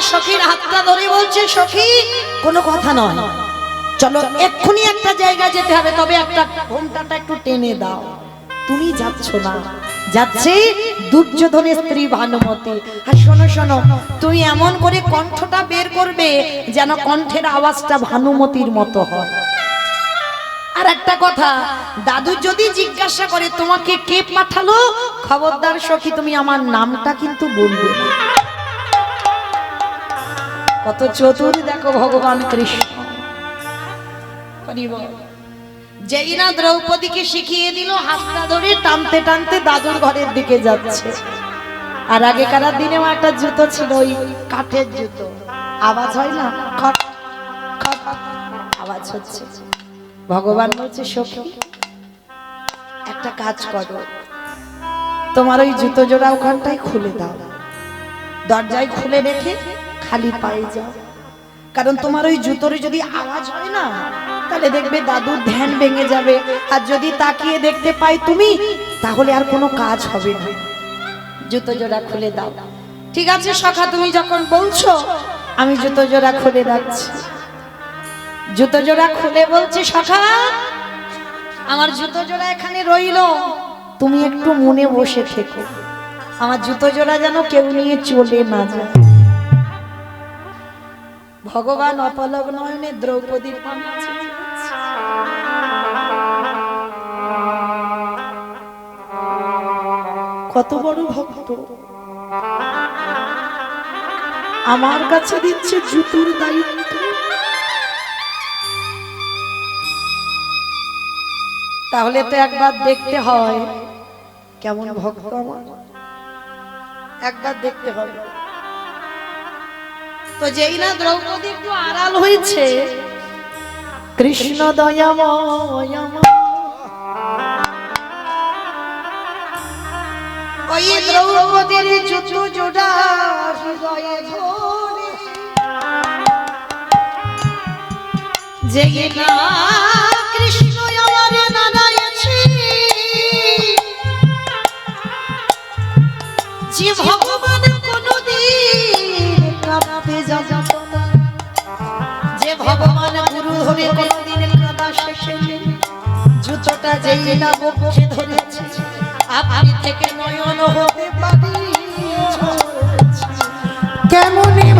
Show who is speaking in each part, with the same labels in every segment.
Speaker 1: সখীর হাতটা ধরে বলছে, সখী, কোনো কথা নয়। চলো, এক্ষুনি একটা জায়গায় যেতে হবে, তবে একটা ঘোমটাটা একটু টেনে দাও। তুমি যাচ্ছ না। যাচ্ছে দুর্যোধনের স্ত্রী ভানুমতি। আর শোনো শোনো, তুমি এমন করে কণ্ঠটা বের করবে যেন কণ্ঠের আওয়াজটা ভানুমতির মতো হয়। আর একটা কথা, দাদু যদি জিজ্ঞাসা করে তোমাকে কে পাঠালো, খবরদার সখী, তুমি আমার নামটা কিন্তু বলবে না। কত চতুর দেখো ভগবান কৃষ্ণ। যেই না দ্রৌপদীকে শিখিয়ে দিল, হাতটা ধরে টানতে টানতে দাদুর ঘরের দিকে যাচ্ছে। আর আগেকার দিনে একটা জুতো ছিল, ওই কাঠের জুতো। আওয়াজ হয় না? আওয়াজ হচ্ছে। ভগবান বলছে, সখী, একটা কাজ করো। তোমার ওই জুতো জোড়া ওখানটাই খুলে দাও। দরজায় খুলে রেখে খালি পায়ে যাও। কারণ তোমার ওই জুতোর যদি আওয়াজ হয় না, তাহলে দেখবে দাদুর ধ্যান ভেঙে যাবে। আর যদি তাকিয়ে দেখতে পাই তুমি, তাহলে আর কোনো কাজ হবে না। জুতো জোড়া খুলে দাও। ঠিক আছে, সখা, তুমি যখন বলছো, আমি জুতো জোড়া খুলে রাখছি। জুতো জোড়া খুলে বলছে, সখা, আমার জুতো জোড়া এখানে রইল। তুমি একটু মনে বসে থেকো। আমার জুতো জোড়া যেন কেউ নিয়ে চলে না যায়। ভগবান অপলক নয়নে দ্রৌপদীর। কত বড় ভক্ত। আমার কাছে দিচ্ছে জুতোর দায়িত্ব। তাহলে তো একবার দেখতে হয়, কেমন ভক্ত আমার। একবার দেখতে হবে। তো যেই না দ্রৌপদী একটু আড়াল হয়েছে। কৃষ্ণ দয়াময়। আমার। ওই দ্রৌপদীর জুতো জোড়া হৃদয়ে ধরে। জেগে না কৃষ্ণ আমার নানায়েছে যে ভগবান ধরে কোনদিন কাঁদা শেষে জুতোটা যেই না মুখে ধরেছে, আপনি থেকে নয়ন হতে পারি। ভাবিল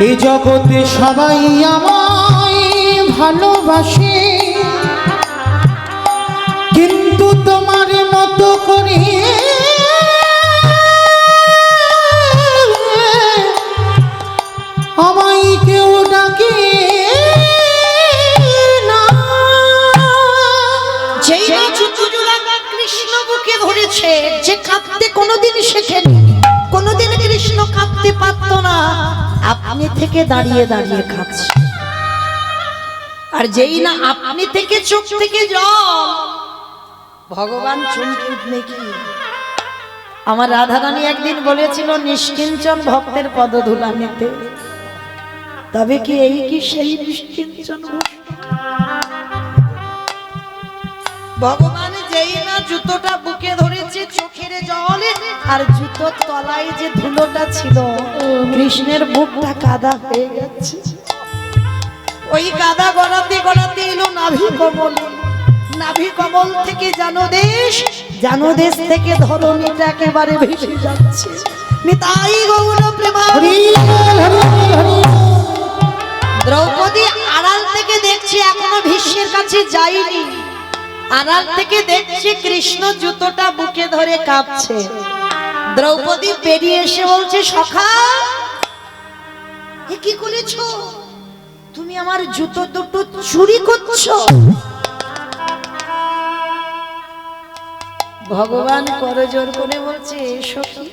Speaker 2: এ জগতে সবাই আমায় ভালোবাসে। কিন্তু তোমার মতো করে আমায় কেউ ডাকে
Speaker 1: কৃষ্ণ বুকে ধরেছে, যে কাঁদতে কোনোদিন শেখেনি। আপনি থেকে দাঁড়িয়ে দাঁড়িয়ে খাচ্ছে। আর যেই না আপনি থেকে চোখ থেকে জল। ভগবান চমকে উঠলে কি? আমার রাধারানী একদিন বলেছিল নিষ্কিঞ্চন ভক্তের পদধুলা নিতে তবে কি এই কি সেই নিষ্কিঞ্চন ভক্ত? যেই না জুতোটা বুকে ধরেছে চোখের জলে, আর জুতোর তলায় যে ধুলোটা ছিল, কৃষ্ণের বুকটা কাদা হয়ে গেছে। ওই কাদা গড়াতে গড়াতে এলো নাভি কমল। নাভি কমল থেকে জানো দেশ জানো দেশ থেকে ধরণীটা একেবারে ভেসে যাচ্ছে। নিতাই গৌর প্রেমা। দ্রৌপদী আড়াল থেকে দেখছে এখনও ভীষ্মের কাছে যায়নি। আড়াল থেকে দেখছে কৃষ্ণ জুতোটা বুকে ধরে কাঁপছে। দ্রৌপদী বেরিয়ে এসে বলছে, সখা কি করেছ? তুমি আমার জুতো দুটো চুরি করছ? ভগবান করজোর করে বলছে সখী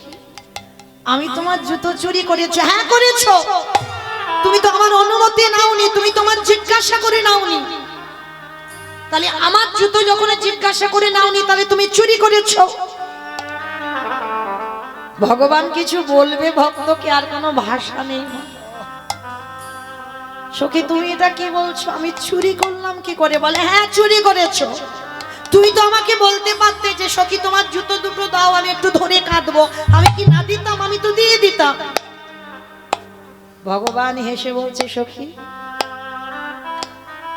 Speaker 1: আমি তোমার জুতো চুরি করেছি। হ্যাঁ করেছ। তুমি তো আমার অনুমতি নাওনি, তুমি তোমার জিজ্ঞাসা করে নাওনি। তাহলে আমার জুতো যখন জিজ্ঞাসা করে নাওনি, তাহলে তুমি চুরি করেছ। ভগবান কিছু বলবে, ভক্তকে আর কোনো ভাষা নেই। সখী, তুমি এটা কি বলছো? আমি চুরি করলাম কি করে? বলে হ্যাঁ চুরি করেছ। তুমি তো আমাকে বলতে পারতে যে, সখী, তোমার জুতো দুটো দাও, আমি একটু ধরে কাঁদবো। আমি কি না দিতাম? আমি তো দিয়ে দিতাম। ভগবান হেসে বলছে, সখী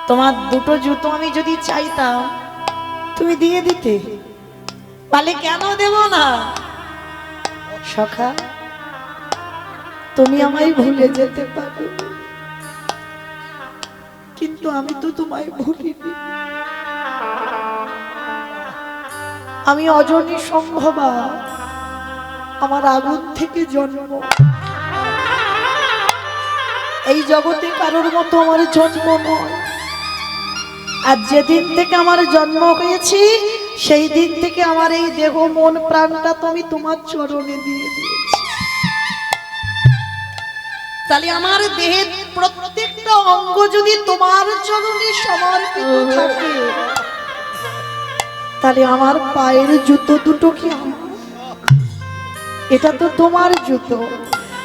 Speaker 1: তোমার দুটো জুতো আমি যদি চাইতাম, তুমি দিয়ে দিতে। পালে কেন দেব না? সখা, তুমি আমায় ভুলে যেতে পারো। কিন্তু আমি তো তোমায় ভুলিনি। আমি অজনী সম্ভবা, আমার আগুন থেকে জন্ম। এই জগতে কারোর মতো আমার জন্ম নয়। আর যেদিন থেকে আমার জন্ম হয়েছি, সেই দিন থেকে আমার এই দেহ, মন, প্রাণটা তুমি তোমার চরণে দিয়ে দিয়েছি। তাহলে আমার দেহের প্রত্যেকটা অঙ্গ যদি তোমার চরণে সমর্পিত থাকে, তাহলে আমার পায়ের জুতো দুটো কি এটা তো তোমার জুতো।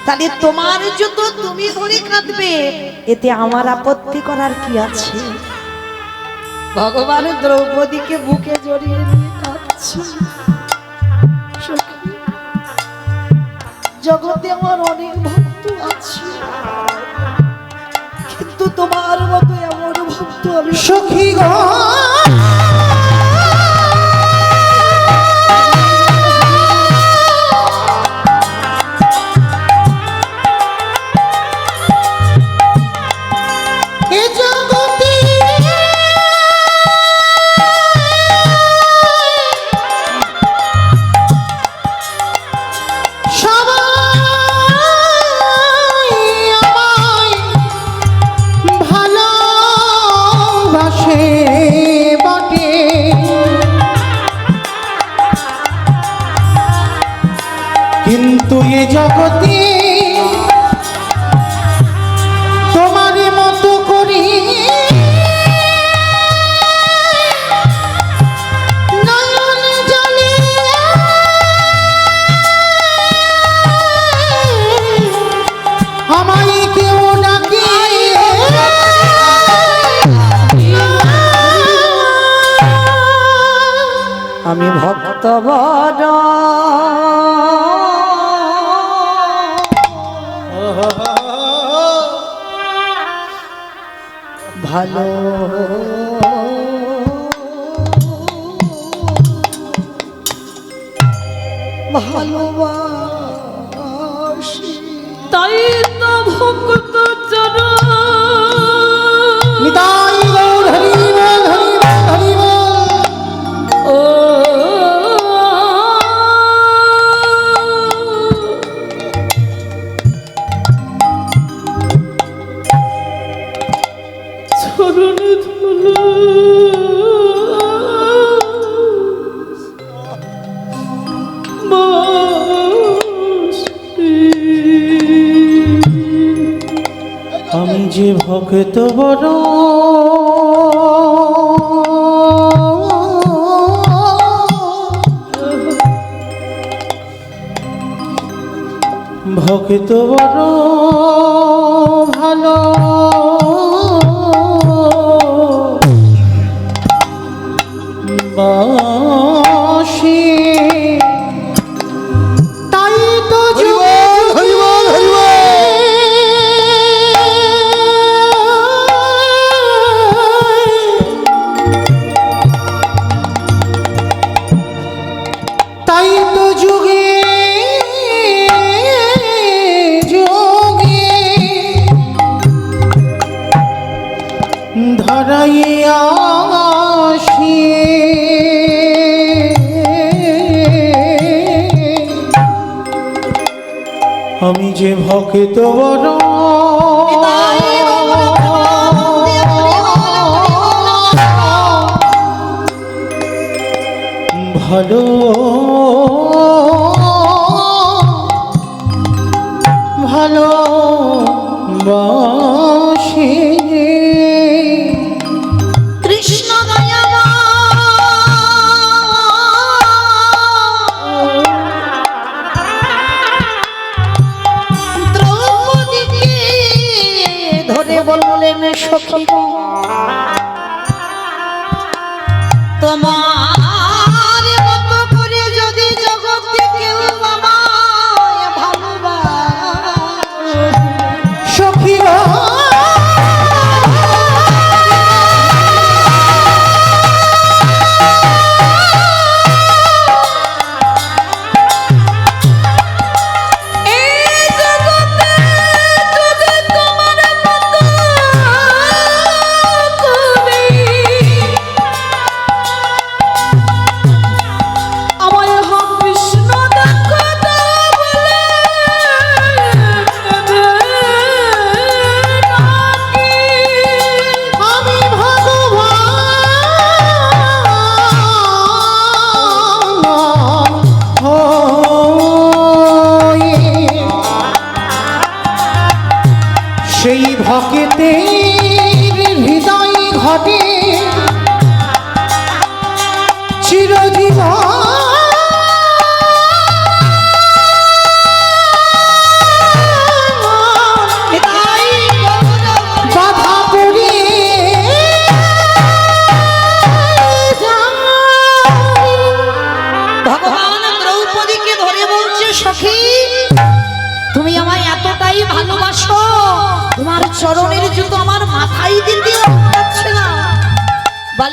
Speaker 1: তাহলে তোমার জুতো তুমি ধরে কাঁদবে, এতে আমার আপত্তি করার কি আছে? ভগবান দ্রৌপদীকে বুকে জড়িয়ে নিয়ে জগতে আমার অনেক ভক্ত আছে। কিন্তু তোমার মতো এমন ভক্ত আমি
Speaker 2: সখী গো
Speaker 1: ভক্ত বড়। ভালো। ভালোবাসি।
Speaker 3: তাই তো ভক্ত
Speaker 2: ভক্ত বড়। ভক্ত বড় ভালো। ধরাইয়া আমি যে ভক্ত বড়। ভালো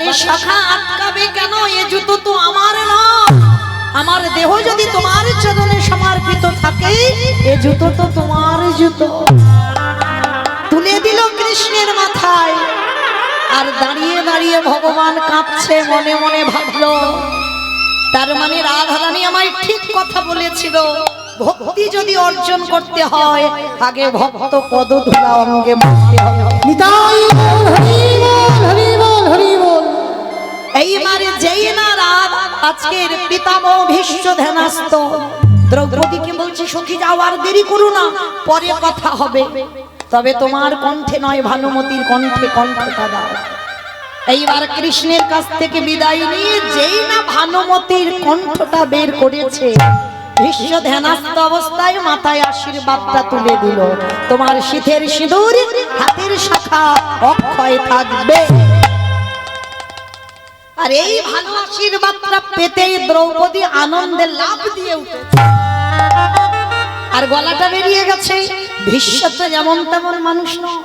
Speaker 3: বলে
Speaker 1: সখা আটকাবে কেন? এ জুতো তো আমার না। আমার দেহ যদি তোমার চরণে সমর্পিত থাকে, এ জুতো তো তোমার জুতো। তুলে দিল কৃষ্ণের মাথায়, আর দাঁড়িয়ে দাঁড়িয়ে ভগবান কাঁপছে, মনে মনে ভাবলো। তার মানে রাধারানী আমায় ঠিক কথা বলেছিল। ভক্তি যদি অর্জন করতে হয়, আগে ভক্ত পদধূলা অঙ্গে মারতে হবে। এইবারে যেই না রাত আজকের পিতামহ ভীষ্ম ধ্যানাস্ত দ্রৌপদীকে বলছে, সখী যাও, আর দেরি করো না, পরে কথা হবে। তবে তোমার কণ্ঠে নয়, ভানুমতির কণ্ঠে কণ্ঠটা দাও। এইবার কৃষ্ণের কাছ থেকে বিদায় নিয়ে যেই না ভানুমতির কণ্ঠটা বের করেছে ভীষ্ম ধ্যানাস্ত অবস্থায় মাথায় আশীর্বাদটা তুলে দিল। তোমার শীতের সিঁদুর, হাতের শাখা অক্ষয় থাকবে। আর এই ভালো আশীর্বাদটা পেতেই দ্রৌপদী আনন্দে লাভ দিয়ে উঠেছে আর গলাটা বেরিয়ে গেছে তো যেমন তেমন মানুষ নয়।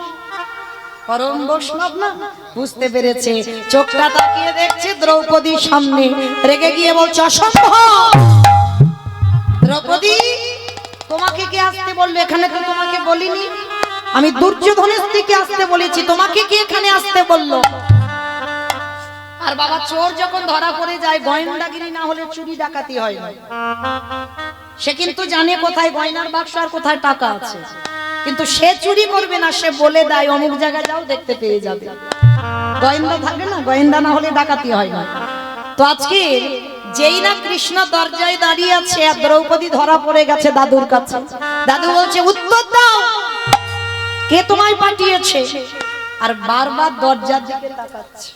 Speaker 1: পরম বৈষ্ণব না, বুঝতে পেরেছে, চোখটা তাকিয়ে দেখছে দ্রৌপদীর সামনে। রেগে গিয়ে বলছে অসম্ভব দ্রৌপদী, তোমাকে কে আসতে বলল? এখানে তো তোমাকে বলিনি। আমি দুর্যোধনের থেকে আসতে বলেছি। তোমাকে কি এখানে আসতে বলল? আর বাবা চোর যখন ধরা পড়ে যায়, গয়নাগিরি না হলে চুরি ডাকাতি হয় না। সে কিন্তু জানে কোথায় গয়নার বাক্স আর কোথায় টাকা আছে। কিন্তু সে চুরি করবে না, সে বলে দেয়, অমুক জায়গায় যাও, দেখতে পেয়ে যাবে। গোয়েন্দা থাকে না? গোয়েন্দা না হলে ডাকাতি হয় না। তো আজকে যেই না কৃষ্ণ দরজায় দাঁড়িয়ে আছে আর দ্রৌপদী ধরা পড়ে গেছে দাদুর কাছে, দাদু বলছে, উত্তর দাও, কে তোমায় পাঠিয়েছে? আর বারবার দরজার দিকে তাকাচ্ছে।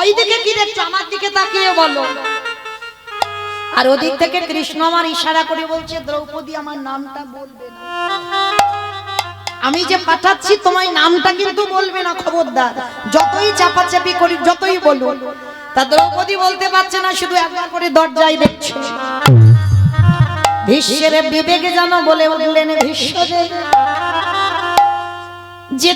Speaker 1: ওই দিকে কি দেখছ? আমার দিকে তাকিয়ে বলো। আর ওদিক থেকে কৃষ্ণ আমার ইশারা করে বলছে দ্রৌপদী আমার নামটা বলবে না। আমি যে পাঠাচ্ছি তোমায় নামটা কিন্তু বলবে না খবরদার। যতই চাপাচাপি করি যতই বলো তা দ্রৌপদী বলতে পারছে না শুধু একবার করে দরজায় দেখছে। ভীষ্মের বিবেকে জানো বলে বললেন ভীষ্মদেব যে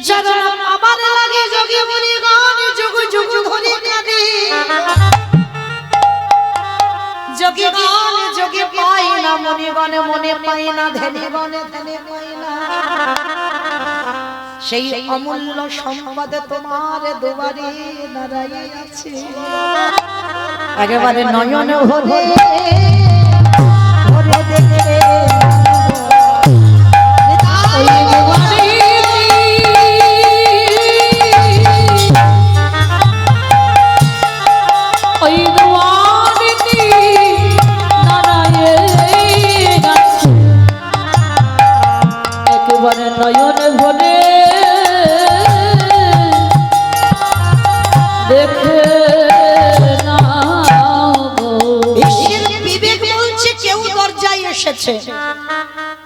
Speaker 1: যোগে পায় না, মনে মনে না সেই অমূল্য সম্পদ তোমার দুবারে একেবারে নয়ন ভরে ভরে দেখে।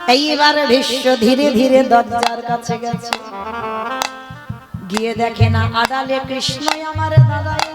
Speaker 1: এইবার ভীষ্ম ধীরে ধীরে দরজার কাছে গেছে। গিয়ে দেখে না আদালে কৃষ্ণ আমার দাদাই